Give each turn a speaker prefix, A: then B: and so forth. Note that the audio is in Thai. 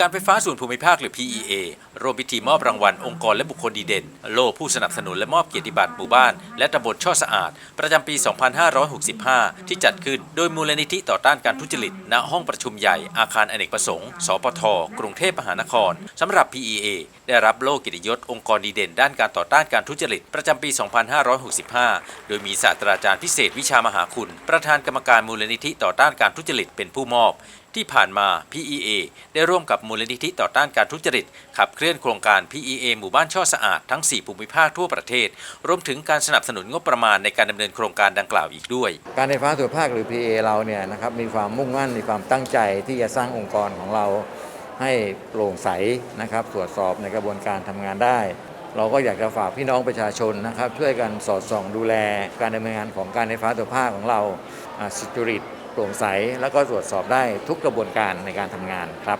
A: การไฟฟ้าส่วนภูมิภาคหรือ PEA ร่วมพิธีมอบรางวัลองค์กรและบุคคลดีเด่น โล่ผู้สนับสนุนและมอบเกียรติบัตรหมู่บ้าน และตำบลช่อสะอาด ประจำปี 2565 ที่จัดขึ้นโดยมูลนิธิต่อต้านการทุจริต ณ ห้องประชุมใหญ่อาคารอเนกประสงค์ สปท กรุงเทพมหานครสำหรับ PEA ได้รับโล่กียรติยศองค์กรดีเด่น ด้านการต่อต้านการทุจริต ประจำปี 2565 โดยมีศาสตราจารย์พิเศษวิชามหาคุณ ประธานกรรมการมูลนิธิต่อต้านการทุจริตเป็นผู้มอบ ที่ผ่านมา PEA ได้ร่วมกับมูลนิธิต่อต้านการทุจริตขับเคลื่อนโครงการ PEA หมู่บ้านช่อสะอาดทั้ง 4 ภูมิภาคทั่วประเทศ รวมถึงการสนับสนุนงบประมาณในการดำเนินโครงการดังกล่าวอีกด้วย
B: การไฟฟ้าส่วนภาคหรือ PEA เราเนี่ยนะครับมีความมุ่งมั่นมีความตั้งใจที่จะสร้างองค์กรของเราให้โปร่งใสนะครับตรวจสอบในกระบวนการทำงานได้ เราก็อยากจะฝากพี่น้องประชาชนนะครับ ช่วยกันสอดส่องดูแลการดำเนินงานของการไฟฟ้าส่วนภาคของเราอ่าสุจริตโปร่งใส แล้วก็ตรวจสอบได้ทุกกระบวนการในการทำงานครับ